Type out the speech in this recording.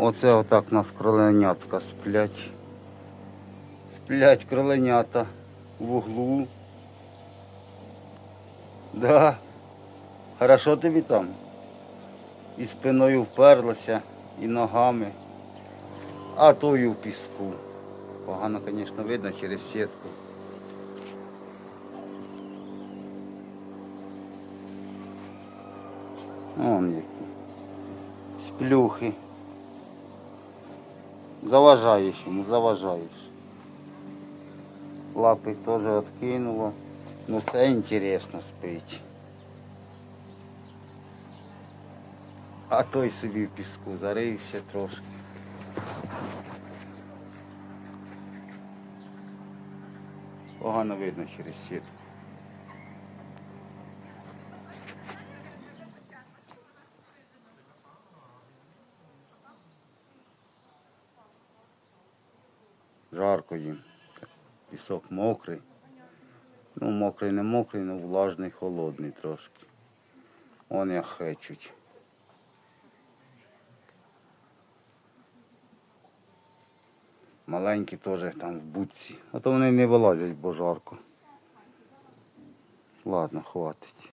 Оце отак у нас кроленятка сплять. Сплять кроленята в углу. Да. Хорошо тобі там. І спиною вперлася, і ногами, а то і в піску. Погано, звісно, видно через сітку. Вон які. Сплюхи. Заважаєш йому, заважаєш. Лапи теж відкинуло. Ну це інтересно спить. А той собі в піску зарився трошки. Погано видно через сітку. Жарко їм. Пісок мокрий. Ну, мокрий не мокрий, але влажний, холодний трошки. Вон як хечуть. Маленькі теж там в будці. А то вони не вилазять, бо жарко. Ладно, хватить.